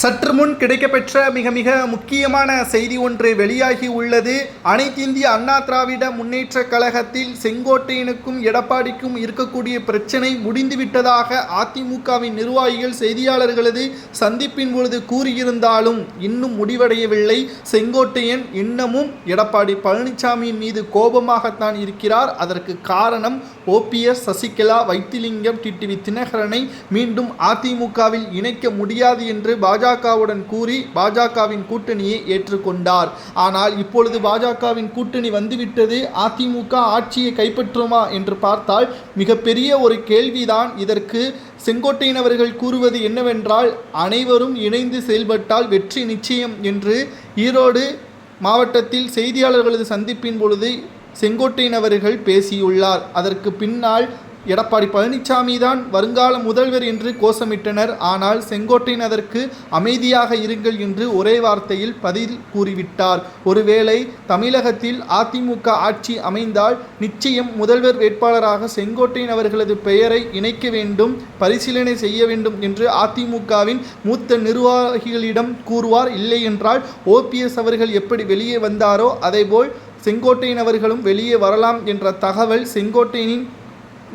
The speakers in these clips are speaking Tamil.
சற்று முன் கிடைக்கப்பெற்ற மிக மிக முக்கியமான செய்தி ஒன்று வெளியாகி உள்ளது. அனைத்திந்திய அண்ணா திராவிட முன்னேற்ற கழகத்தில் செங்கோட்டையனுக்கும் எடப்பாடிக்கும் இருக்கக்கூடிய பிரச்சனை முடிந்துவிட்டதாக அதிமுகவின் நிர்வாகிகள் செய்தியாளர்களது சந்திப்பின் பொழுது கூறியிருந்தாலும் இன்னும் முடிவடையவில்லை. செங்கோட்டையன் இன்னமும் எடப்பாடி பழனிசாமியின் மீது கோபமாகத்தான் இருக்கிறார். அதற்கு காரணம் ஓபிஎஸ் சசிகலா வைத்திலிங்கம் டிடிவி தினகரனை மீண்டும் அதிமுகவில் இணைக்க முடியாது என்று பாஜகவுடன் கூறி பாஜகவின் கூட்டணியை ஏற்றுக்கொண்டார். ஆனால் இப்பொழுது பாஜகவின் கூட்டணி வந்துவிட்டது அதிமுக ஆட்சியை கைப்பற்றுமா என்று பார்த்தால் மிகப்பெரிய ஒரு கேள்விதான். இதற்கு செங்கோட்டையன் அவர்கள் கூறுவது என்னவென்றால் அனைவரும் இணைந்து செயல்பட்டால் வெற்றி நிச்சயம் என்று ஈரோடு மாவட்டத்தில் செய்தியாளர்களது சந்திப்பின் பொழுது செங்கோட்டையன் அவர்கள் பேசியுள்ளார். அதற்கு பின்னால் எடப்பாடி பழனிசாமி தான் வருங்கால முதல்வர் என்று கோஷமிட்டனர். ஆனால் செங்கோட்டையன் அதற்கு அமைதியாக இருங்கள் என்று ஒரே வார்த்தையில் பதில் கூறிவிட்டார். ஒருவேளை தமிழகத்தில் அதிமுக ஆட்சி அமைந்தால் நிச்சயம் முதல்வர் வேட்பாளராக செங்கோட்டையன் அவர்களது பெயரை இணைக்க வேண்டும் பரிசீலனை செய்ய வேண்டும் என்று அதிமுகவின் மூத்த நிர்வாகிகளிடம் கூறுவார். இல்லை என்றால் ஓபிஎஸ் அவர்கள் எப்படி வெளியே வந்தாரோ அதேபோல் செங்கோட்டையன் அவர்களும் வெளியே வரலாம் என்ற தகவல் செங்கோட்டையனின்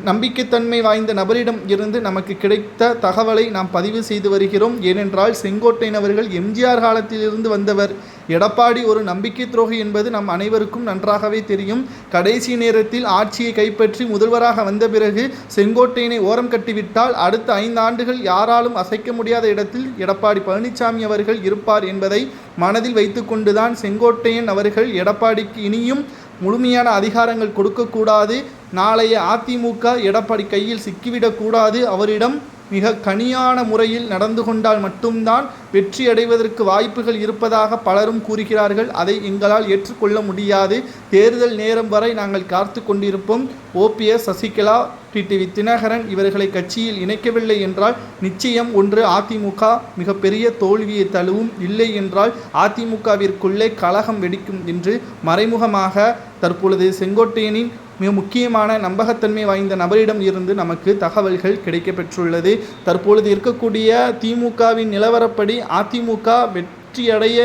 நம்பிக்கைத்தன்மை வாய்ந்த நபரிடம் இருந்து நமக்கு கிடைத்த தகவலை நாம் பதிவு செய்து வருகிறோம். ஏனென்றால் செங்கோட்டையன் அவர்கள் எம்ஜிஆர் காலத்திலிருந்து வந்தவர். எடப்பாடி ஒரு நம்பிக்கை துரோகி என்பது நம் அனைவருக்கும் நன்றாகவே தெரியும். கடைசி நேரத்தில் ஆட்சியை கைப்பற்றி முதல்வராக வந்த பிறகு செங்கோட்டையனை ஓரம் கட்டிவிட்டால் அடுத்த ஐந்து ஆண்டுகள் யாராலும் அசைக்க முடியாத இடத்தில் எடப்பாடி பழனிசாமி அவர்கள் இருப்பார் என்பதை மனதில் வைத்துக்கொண்டுதான் செங்கோட்டையன் அவர்கள் எடப்பாடிக்கு இனியும் முழுமையான அதிகாரங்கள் கொடுக்கக்கூடாது. நாளைய அதிமுக எடப்பாடி கையில் சிக்கிவிடக்கூடாது. அவரிடம் மிக கனியான முறையில் நடந்து கொண்டால் மட்டும்தான் வெற்றி அடைவதற்கு வாய்ப்புகள் இருப்பதாக பலரும் கூறுகிறார்கள். அதை எங்களால் ஏற்றுக்கொள்ள முடியாது. தேர்தல் நேரம் வரை நாங்கள் காத்து கொண்டிருப்போம். ஓபிஎஸ் சசிகலா டிடிவி தினகரன் இவர்களை கட்சியில் இணைக்கவில்லை என்றால் நிச்சயம் ஒன்று அதிமுக மிகப்பெரிய தோல்வியை தழுவும் இல்லை என்றால் அதிமுகவிற்குள்ளே கலகம் வெடிக்கும் என்று மறைமுகமாக தற்பொழுது செங்கோட்டையனின் மிக முக்கியமான நம்பகத்தன்மை வாய்ந்த நபரிடம் இருந்து நமக்கு தகவல்கள் கிடைக்கப்பெற்றுள்ளது. தற்பொழுது இருக்கக்கூடிய திமுகவின் நிலவரப்படி அதிமுக வெற்றியடைய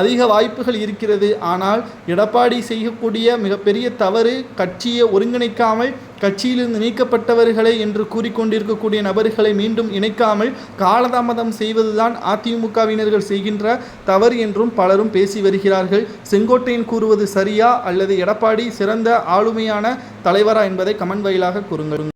அதிக வாய்ப்புகள் இருக்கிறது. ஆனால் எடப்பாடி செய்யக்கூடிய மிகப்பெரிய தவறு கட்சியை ஒருங்கிணைக்காமல் கட்சியிலிருந்து நீக்கப்பட்டவர்களை என்று கூறிக்கொண்டிருக்கக்கூடிய நபர்களை மீண்டும் இணைக்காமல் காலதாமதம் செய்வதுதான் அதிமுகவினர்கள் செய்கின்ற தவறு என்றும் பலரும் பேசி வருகிறார்கள். செங்கோட்டையன் கூறுவது சரியா அல்லது எடப்பாடி சிறந்த ஆளுமையான தலைவரா என்பதை கமெண்ட் வாயிலாக கூறுங்கள்.